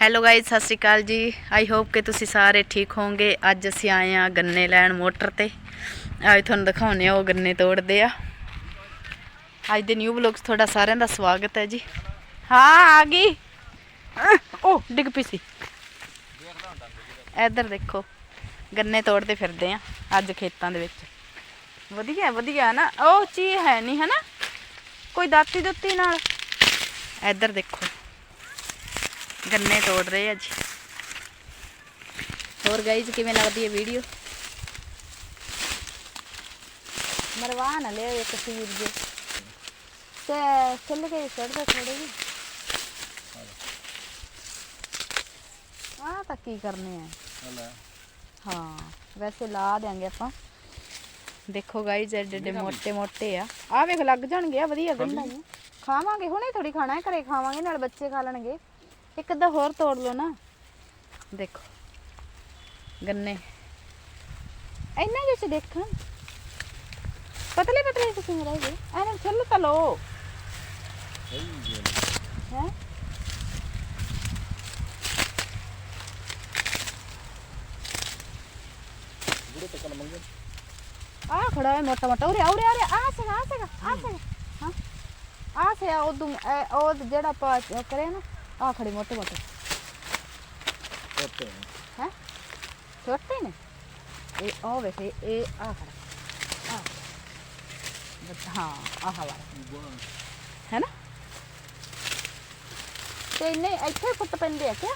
Hello guys ਸਤਿ ਸ਼੍ਰੀ ਅਕਾਲ ਜੀ। I hope ਕਿ ਤੁਸੀਂ ਸਾਰੇ ਠੀਕ ਹੋਵੋਗੇ। ਅੱਜ ਅਸੀਂ ਆਏ ਆ ਗੰਨੇ ਲੈਣ ਮੋਟਰ ਤੇ। ਅੱਜ ਤੁਹਾਨੂੰ ਦਿਖਾਉਣੇ ਆ ਉਹ ਗੰਨੇ ਤੋੜਦੇ ਆ। ਅੱਜ ਦੇ ਨਿਊ ਵਲੌਗਸ ਤੁਹਾਡਾ ਸਾਰਿਆਂ ਦਾ ਸਵਾਗਤ ਹੈ ਜੀ। ਹਾਂ, ਆ ਗਈ। ਉਹ ਡਿੱਗ ਪਈ ਸੀ। ਇੱਧਰ ਦੇਖੋ, ਗੰਨੇ ਤੋੜਦੇ ਫਿਰਦੇ ਆ ਅੱਜ ਖੇਤਾਂ ਦੇ ਵਿੱਚ। ਵਧੀਆ ਵਧੀਆ ਨਾ। ਉਹ ਚੀਜ਼ ਹੈ ਨਹੀਂ ਹੈ ਨਾ? ਕੋਈ ਦਾਤੀ ਦੁੱਤੀ ਨਾਲ। ਇੱਧਰ ਦੇਖੋ। गन्ने तोड़ रहे अज होर गई कि लगती है वीडियो? मरवा ना लिया एक सीर जो तो खिल गए चढ़ते थोड़े जी हाँ तो की करने हैं। हाँ वैसे ला देंगे आप देखो गाइज़ एडे एडे मोटे मोटे आ वेख लग जाएँगे वधिया गंढा खावे हूने थोड़ी खाना है घरे खावे बच्चे खा लगे ਇੱਕ ਅੱਧਾ ਹੋਰ ਤੋੜ ਲਓ ਨਾ। ਦੇਖੋ ਗੰਨੇ। ਇੰਨਾ ਜਿਹਾ ਦੇਖਣ ਪਤਲੇ ਪਤਲੇ ਤੁਸੀਂ ਰਹਿ ਗਏ? ਐਨੇ ਛਿੱਲ ਤਾਂ ਲਓ। ਹੈ? ਆ ਖੜਾ ਹੈ ਮੋਟਾ ਮੋਟਾ। ਉਰੇ ਉਰੇ ਆ, ਉਰੇ ਆ। ਸਗਾ ਆ ਸਗਾ ਆ ਸਗਾ। ਹਾਂ। ਆ ਸੇ ਉਹ ਦੂੰ ਉਹ ਜਿਹੜਾ ਆਪਾਂ ਕਰੇ ਨਾ ਆ ਖੜੇ ਮੋਟੇ ਮੋਟੇ ਹੈ ਛੋਟੇ ਨੇ ਇਹ ਉਹ ਵੇਖ ਇਹ- ਆ ਖੜਾ ਆ ਹਾਂ ਆਹ ਵਾਲਾ ਹੈ ਨਾ ਤੇ ਇੰਨੇ ਇੱਥੇ ਫੁੱਟ ਪੈਂਦੇ ਆ ਕਿਆ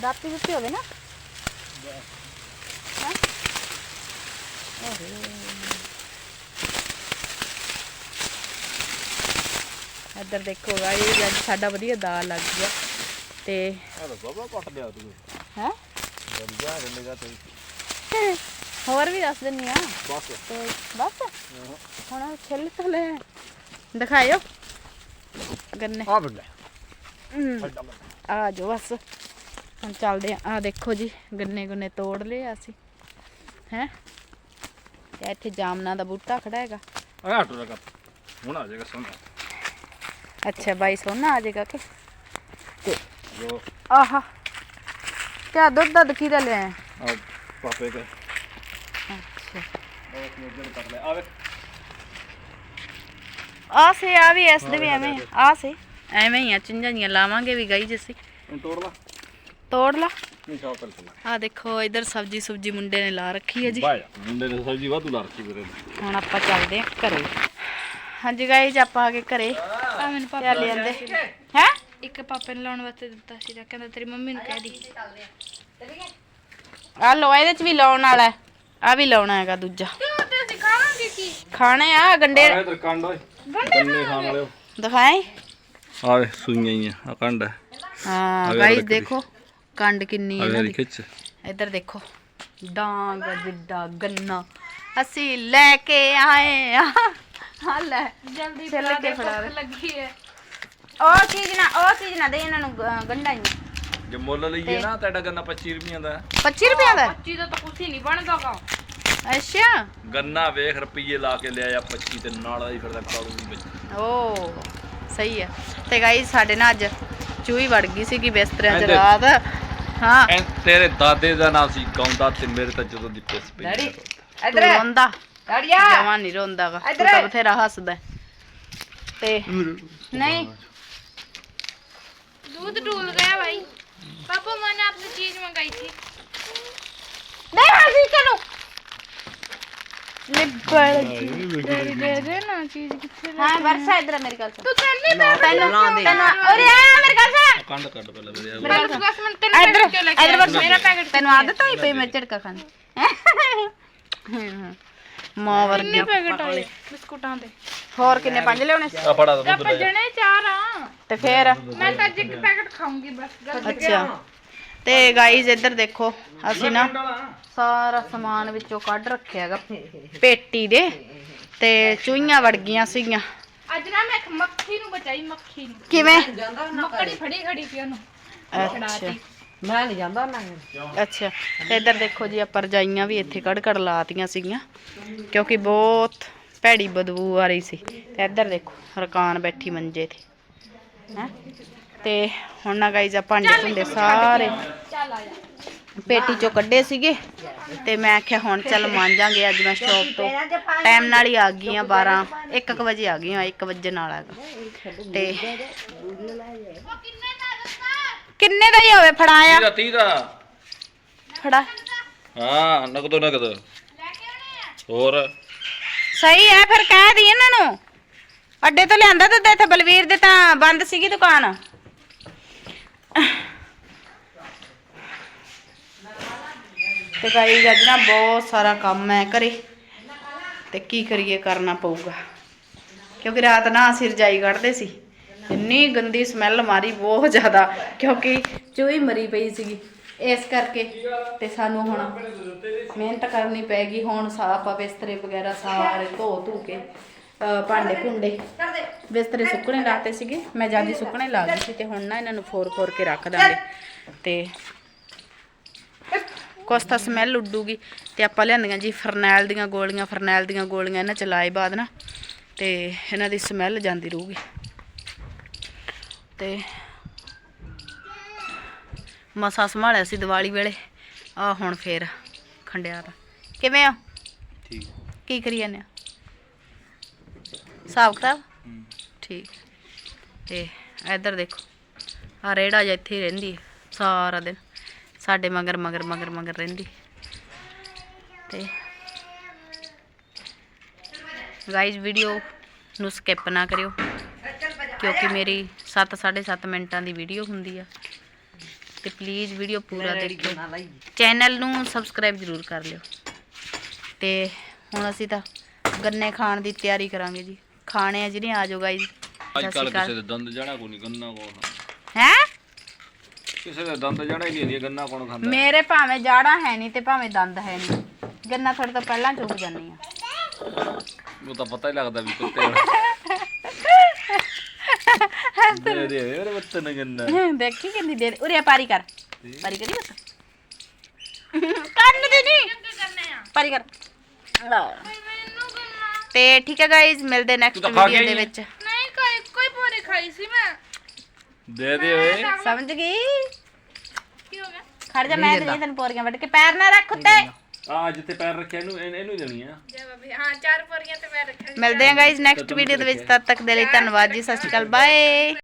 ਦਾਤੀ ਦਿੱਤੀ ਹੋਵੇ ਨਾ ਹੈਂ? ਓਹੋ ਇੱਧਰ ਦੇਖੋ ਗਾਇਸ ਅੱਜ ਸਾਡਾ ਵਧੀਆ ਦਾਲ ਲੱਗ ਗਿਆ ਤੇ ਆ ਤਾਂ ਬਾਬਾ ਕੱਟ ਦਿਆ ਤੂੰ। ਹੈ? ਵਧੀਆ ਗੰਨੇਗਾ ਤੇ ਹੋਰ ਵੀ ਦੱਸ ਦਿੰਨੀ ਆ। ਬਸ। ਤੇ ਬਸ। ਹੁਣ ਛਿੱਲ ਤਾਂ ਲੈ। ਦਿਖਾਇਓ। ਗੰਨੇ। ਆ ਬੰਦਾ ਆ ਜੋ ਬਸ। ਹੁਣ ਚੱਲਦੇ ਆ। ਆ ਦੇਖੋ ਜੀ ਗੰਨੇ ਗੁੰਨੇ ਤੋੜ ਲਏ ਅਸੀਂ। ਹੈ? ਤੇ ਇੱਥੇ ਜਾਮਨਾ ਦਾ ਬੂਟਾ ਖੜਾ ਹੈਗਾ। ਆ ਟੁਰਾ ਕਰ ਹੁਣ ਆ ਜਾਏਗਾ ਸੋਨਾ ਅੱਛਾ ਬਾਈ ਸੋਨਾ ਆ ਜਾਏਗਾ ਕਿ ਤੇ ਜੋ ਆਹਾ ਕਿਆ ਦੁੱਧ ਦੱਧ ਕਿਹਦਾ ਲਿਆ ਆ ਪਾਪੇ ਕੇ ਅੱਛਾ। ਬਹੁਤ ਨਜ਼ਰ ਕੱਟ ਲੈ ਆਵੇ ਆ ਸੇ ਆ ਵੀ ਇਸ ਦੇ ਵੀ ਐਵੇਂ ਆ। ਸੇ। ਐਵੇਂ ਹੀ ਆ ਚਿੰਝਾਂ ਜੀਆਂ ਲਾਵਾਂਗੇ ਵੀ ਗਈ ਜਿਸੀ। ਤੋੜ ਲਾ। ਤੋੜ ਲਾ। ਆ ਦੇਖੋ ਇਧਰ ਸਬਜੀ ਸੁਬਜੀ ਮੁੰਡੇ ਨੇ ਲਾ ਰੱਖੀ ਹੈ ਜੀ। ਮੁੰਡੇ ਨੇ ਸਬਜ਼ੀ ਵਾਧੂ ਲਾ ਰੱਖੀ ਵੀਰੇ ਹੁਣ ਆਪਾਂ ਚੱਲਦੇ ਆ ਘਰੇ। ਹਾਂਜੀ ਗਾਈਜ਼ ਆਪਾਂ ਆ ਗਏ ਘਰੇ। ਆ ਮੈਨੂੰ ਕਿਆ ਪਾਪਾ ਲੈਂਦੇ ਹੈ? ਇੱਕ ਪਾਪੇ ਨੇ ਲਾਉਣ ਵਾਸਤੇ ਦਿੱਤਾ ਸੀ ਕਹਿੰਦਾ ਤੇਰੀ ਮੰਮੀ ਨੂੰ ਕਹਿ ਦੀ। ਆ ਲੋ ਇਹਦੇ ਚ ਵੀ ਲਾਉਣ ਵਾਲਾ ਹੈ। ਆ ਵੀ ਲਾਉਣਾ ਹੈਗਾ ਦੂਜਾ। ਕਿਉਂ ਤੇ ਅਸੀਂ ਖਾਵਾਂਗੇ ਕੀ? ਖਾਣੇ ਆ ਗੰਡੇ। ਆ ਇਧਰ ਕੰਡ ਓਏ ਗੰਨੇ ਖਾਣ ਵਾਲਿਓ ਦਿਖਾਏ ਆਵੇ ਸੂਈਆਂ ਹੀ ਆ ਆ ਕੰਡ ਆ। ਹਾਂ ਅਗਰ ਗਾਈਜ਼ ਰੱਖਦੀ। ਦੇਖੋ ਕੰਡ ਕਿੰਨੀ ਇਹਨਾਂ ਦੀ। ਇੱਧਰ ਦੇਖੋ ਡਾਂਗ ਜਿੱਡਾ ਗੰਨਾ। ਅਸੀਂ ਲੈ ਕੇ ਆਏ ਆ। ਆ ਲੈ। ਜਲਦੀ ਛਿੱਲ ਬਣਾ ਕੇ ਦੇ ਫੜਾ ਭੁੱਖ ਲੱਗੀ ਹੈ ਉਹ ਚੀਜ਼ ਨਾ ਉਹ ਚੀਜ਼ ਨਾ ਦੇ ਇਹਨਾਂ ਨੂੰ ਗ- ਗੰਢਾਂ ਹੀ ਜੇ ਮੁੱਲ ਲਈਏ ਨਾ ਤੁਹਾਡਾ ਗੰਨਾ 25 ਰੁਪਈਆਂ ਦਾ। 25 ਰੁਪਏ ਦਾ? 25 ਦਾ ਤਾਂ ਕੁਛ ਹੀ ਨਹੀਂ ਬਣਦਾਗਾ ਅੱਛਾ। ਗੰਨਾ ਵੇਖ ਰੁਪਈਏ ਲਾ ਕੇ ਲਿਆਇਆ 25 ਤੇ ਨਾਲ ਆਈ ਫਿਰਦਾ ਕਾਲੂ ਦੀ ਵਿੱਚ। ਓ ਸਹੀ ਹੈ ਤੇ ਗਾਈ ਸਾਡੇ ਨਾਲ ਅੱਜ ਚੂਹੀ ਵੜ ਗਈ ਸੀਗੀ ਬਿਸਤਰਿਆਂ 'ਚ ਇੱਧਰ। ਰਾਤ ਹਾਂ। ਐਂ ਤੇਰੇ ਦਾਦੇ ਦਾ ਨਾਮ ਸੀ ਗਾਉਂਦਾ ਤੇ ਮੇਰੇ ਤਾਂ ਜਦੋਂ ਦੀ ਪਿਸ ਪਈ ਡੈਡੀ। ਤੂੰ ਰੋਂਦਾ ਜਮਾ ਨਹੀਂ ਰੋਂਦਾਗਾ ਤੂੰ ਤਾਂ ਬਥੇਰਾ ਹੱਸਦਾ ਹੈ। ਤੇ ਨਹੀਂ दूध डूल गया भाई पापा मैंने आपसे चीज मंगाई थी ਨਹੀਂ ਹਾਜ਼ੀ ਚਲੋ ਨਿਬੜ तेरी दे दे ना चीज कितने ਹਾਂ ਵਰਸਾ ਇਧਰ ਮੇਰੀ ਗੱਲ ਸੁਣ तू चलने ਤੈਨੂੰ ਤੈਨੂੰ ਉਰੇ ਆ ਮੇਰੀ ਗੱਲ ਸੁਣ ਕੰਡ ਕੱਢ ਪਹਿਲਾਂ ਮੇਰੇ ਮੇਰੀ ਗੱਲ ਸੁਣ। बस मैं तेरे ਇੱਧਰ पैकेट क्यों लेके ਇੱਧਰ आई? ਵਰਸਾ मेरा पैकेट ਤੈਨੂੰ ਆਦਤ ਹੋਈ ਪਈ ਮੈਂ ਝੜਕਾ ਖਾਣੀ ਮਾਂ ਵਰਗੀ ਪੈਕਟ ਆਏ? ਬਿਸਕੁਟਾਂ ਦੇ। ਹੋਰ ਕਿੰਨੇ? ਪੰਜ ਲਿਆਉਣੇ ਆ ਫੜਾ ਜਣੇ ਚਾਰ ਆ। ਤੇ ਫੇਰ? ਮੈਂ ਤਾਂ ਇੱਕ ਪੈਕਟ ਖਾਉਂਗੀ ਬਸ ਅੱਛਾ। ਤੇ ਗਾਈਜ਼ ਇੱਧਰ ਦੇਖੋ ਅਸੀਂ ਨਾ ਸਾਰਾ ਸਮਾਨ ਵਿੱਚੋਂ ਕੱਢ ਰੱਖਿਆ ਹੈਗਾ ਪੇਟੀ ਦੇ। ਤੇ ਚੂਹੀਆਂ ਵੜ ਗਈਆਂ ਸੀਗੀਆਂ। ਅੱਜ ਨਾ ਮੈਂ ਇੱਕ ਮੱਖੀ ਨੂੰ ਬਚਾਈ ਮੱਖੀ ਨੂੰ। ਕਿਵੇਂ? ਮੱਕੜੀ ਫੜੀ ਖੜੀ ਸੀ ਉਹਨੂੰ। ਅੱਛਾ। ਮੈਂ ਨਹੀਂ ਜਾਂਦਾ ਉਹਨਾਂ ਅੱਛਾ ਇੱਧਰ ਦੇਖੋ ਜੀ ਆਪਾਂ ਰਜਾਈਆਂ ਵੀ ਇੱਥੇ ਕੱਢ ਲਾਤੀਆਂ ਸੀਗੀਆਂ ਕਿਉਂਕਿ ਬਹੁਤ ਭੈੜੀ ਬਦਬੂ ਆ ਰਹੀ ਸੀ। ਤੇ ਇੱਧਰ ਦੇਖੋ ਰਕਾਨ ਬੈਠੀ ਮੰਜੇ ਤੇ। ਹੈ? ਤੇ ਹੁਣ ਨਾ ਗਾਈਜ਼ ਆ ਭਾਂਡੇ ਭੁੰਡੇ ਸਾਰੇ ਪੇਟੀ ਚੋਂ ਕੱਢੇ ਸੀਗੇ ਤੇ ਮੈਂ ਆਖਿਆ ਹੁਣ ਚੱਲ ਮਾਂਜਾਂਗੇ ਅੱਜ ਮੈਂ ਸ਼ੌਪ ਤੋਂ। ਟਾਈਮ ਨਾਲ ਹੀ ਆ ਗਈ ਆ 12 1 ਵਜੇ ਆ ਗਈ ਆ 1 ਵਜੇ ਨਾਲ ਹੈਗਾ। ਤੇ ਕਿੰਨੇ ਦਾ ਹੀ ਹੋਵੇ ਫੜਾਇਆ 30 ਦਾ 30 ਦਾ। ਫੜਾ। ਹਾਂ ਨਕਦੋ ਨਕਦ ਹੋਰ? ਸਹੀ ਹੈ ਫਿਰ ਕਹਿ ਦੀ ਇਹਨਾਂ ਨੂੰ। ਅੱਡੇ ਤੋਂ ਲਿਆਂਦਾ ਤੇ ਇੱਥੇ ਬਲਵੀਰ ਦੇ ਤਾਂ ਬੰਦ ਸੀਗੀ ਦੁਕਾਨ। ਤੇ ਗਾਈਜ਼ ਅੱਜ ਨਾ ਬਹੁਤ ਸਾਰਾ ਕੰਮ ਹੈ ਘਰੇ। ਤੇ ਕੀ ਕਰੀਏ ਕਰਨਾ ਪਊਗਾ। ਕਿਉਂਕਿ ਰਾਤ ਨਾ ਅਸੀਂ ਰਜਾਈ ਕੱਢਦੇ ਸੀ। ਇੰਨੀ ਗੰਦੀ ਸਮੈਲ ਮਾਰੀ ਬਹੁਤ ਜ਼ਿਆਦਾ, ਕਿਉਂਕਿ ਚੂਹੀ ਮਰੀ ਪਈ ਸੀਗੀ। ਇਸ ਕਰਕੇ ਤੇ ਸਾਨੂੰ ਹੁਣ ਮਿਹਨਤ ਕਰਨੀ ਪੈਗੀ, ਹੁਣ ਸਾਫ਼ ਆ, ਬਿਸਤਰੇ ਵਗੈਰਾ ਸਾਰੇ ਧੋ ਧੂ ਕੇ ਭਾਂਡੇ ਭੁੰਡੇ। ਬਿਸਤਰੇ ਸੁੱਕਣੇ ਲਾਤੇ ਸੀਗੇ, ਮੈਂ ਜਾਂਦੀ ਸੁੱਕਣੇ ਲਾ ਗਈ ਸੀ ਤੇ ਹੁਣ ਨਾ ਇਹਨਾਂ ਨੂੰ ਫੋਰ ਫੋਰ ਕੇ ਰੱਖ ਦਾਂਗੇ। ਤੇ ਕੁਛ ਤਾਂ ਸਮੈਲ ਉੱਡੂਗੀ। ਤੇ ਆਪਾਂ ਲਿਆਂਦੀਆਂ ਜੀ ਫਰਨੈਲ ਦੀਆਂ ਗੋਲੀਆਂ, ਫਰਨੈਲ ਦੀਆਂ ਗੋਲੀਆਂ ਇਹਨਾਂ ਚ ਲਾਏ ਬਾਅਦ ਨਾ, ਤੇ ਇਹਨਾਂ ਦੀ ਸਮੈਲ ਜਾਂਦੀ ਰਹੂਗੀ। ਤੇ ਮਸਾ ਸੰਭਾਲਿਆ ਸੀ ਦੀਵਾਲੀ ਵੇਲੇ। ਆ ਹੁਣ ਫੇਰ ਖੰਡਿਆ ਤਾਂ ਕਿਵੇਂ ਆ? ਠੀਕ। ਕੀ ਕਰੀ ਜਾਂਦੇ ਆ? ਹਿਸਾਬ ਕਿਤਾਬ? ਠੀਕ। ਤੇ ਇੱਧਰ ਦੇਖੋ ਆ ਰੇੜਾ ਜਿਹਾ ਇੱਥੇ ਹੀ ਰਹਿੰਦੀ ਸਾਰਾ ਦਿਨ। ਸਾਡੇ ਮਗਰ ਮਗਰ ਮਗਰ ਮਗਰ ਰਹਿੰਦੀ। ਤੇ ਗਾਈਜ਼ ਵੀਡੀਓ ਨੂੰ ਸਕਿਪ ਨਾ ਕਰਿਓ। ਕਿਉਂਕਿ ਮੇਰੀ 7 7.5 ਮਿੰਟਾਂ ਦੀ ਵੀਡੀਓ ਹੁੰਦੀ ਆ। ਤੇ ਪਲੀਜ਼ ਵੀਡੀਓ ਪੂਰਾ ਦੇਖਿਓ। ਚੈਨਲ ਨੂੰ ਸਬਸਕ੍ਰਾਈਬ ਜ਼ਰੂਰ ਕਰ ਲਿਓ। ਤੇ ਹੁਣ ਅਸੀਂ ਤਾਂ ਗੰਨੇ ਖਾਣ ਦੀ ਤਿਆਰੀ ਕਰਾਂਗੇ ਜੀ। ਖਾਣੇ ਆ ਜਿਹੜੇ ਆ ਜਾਓ ਗਾਈਜ਼ ਅੱਜ ਕੱਲ ਕਿਸੇ ਦੇ ਦੰਦ ਜੜਾ ਕੋ ਨਹੀਂ ਗੰਨਾ ਕੌਣ ਹੈ? ਕਿਸੇ ਦੇ ਦੰਦ ਜੜਾ ਹੀ ਨਹੀਂ ਗੰਨਾ ਕੌਣ ਖਾਂਦਾ? ਮੇਰੇ ਭਾਵੇਂ ਜਾੜਾ ਹੈ ਨਹੀਂ ਤੇ ਭਾਵੇਂ ਦੰਦ ਹੈ ਨਹੀਂ। ਗੰਨਾ ਥੋੜੇ ਤੋਂ ਪਹਿਲਾਂ ਚੁੱਕ ਜਾਂਦੀ ਆ। ਉਹ ਤਾਂ ਪਤਾ ਹੀ ਲੱਗਦਾ ਵੀ ਕੁੱਤੇ ਦੇ ਦੇ ਮੇਰੇ ਬੱਤੇ ਨੇ ਗੰਨਾ। ਦੇਖੀ ਕਿੰਨੀ ਦੇਰ ਉਰੇ ਪਾਰੀ ਕਰ। ਪਾਰੀ ਕਰੀ ਬਸ ਕੰਨ ਦੇ ਨਹੀਂ ਕਰਨੇ ਆ ਪਾਰੀ ਕਰ। ਲਾ। ਮੈਨੂੰ ਕਰਨਾ ਤੇ ਠੀਕ ਹੈ ਗਾਈਜ਼ ਮਿਲਦੇ ਨੈਕਸਟ ਤੂੰ ਤਾਂ ਖਾ ਵੀਡੀਓ ਕੇ ਦੇ ਆਈ ਵਿੱਚ। ਨਹੀਂ ਕੋਈ ਕੋਈ ਪੂਰੀ ਖਾਈ ਸੀ ਮੈਂ। ਦੇ ਦੇ ਓਏ। ਸਮਝ ਗਈ? ਕੀ ਹੋ ਗਿਆ? ਖੜ ਜਾ ਮੈਂ ਦੇ ਤੈਨੂੰ ਪੋਰੀਆਂ ਵੱਢ ਕੇ। ਪੈਰ ਨਾ ਰੱਖ ਉੱਤੇ। ਆ ਜਿੱਥੇ ਪੈਰ ਰੱਖਿਆ ਇਹਨੂੰ ਇਹਨੂੰ ਇਹਨੂੰ ਹੀ ਦੇਣੀ ਆ। ਜੈ ਬਾਬੇ ਹਾਂ ਚਾਰ ਪੂਰੀਆਂ ਤੇ ਮੈਂ ਰੱਖਿਆ ਮਿਲਦੇ ਹਾਂ ਗਾਈਜ਼ ਨੈਕਸਟ ਵੀਡੀਓ ਦੇ ਵਿੱਚ। ਤਦ ਤੱਕ ਦੇ ਲਈ ਧੰਨਵਾਦ ਜੀ ਸਤਿ ਸ਼੍ਰੀ ਅਕਾਲ ਬਾਏ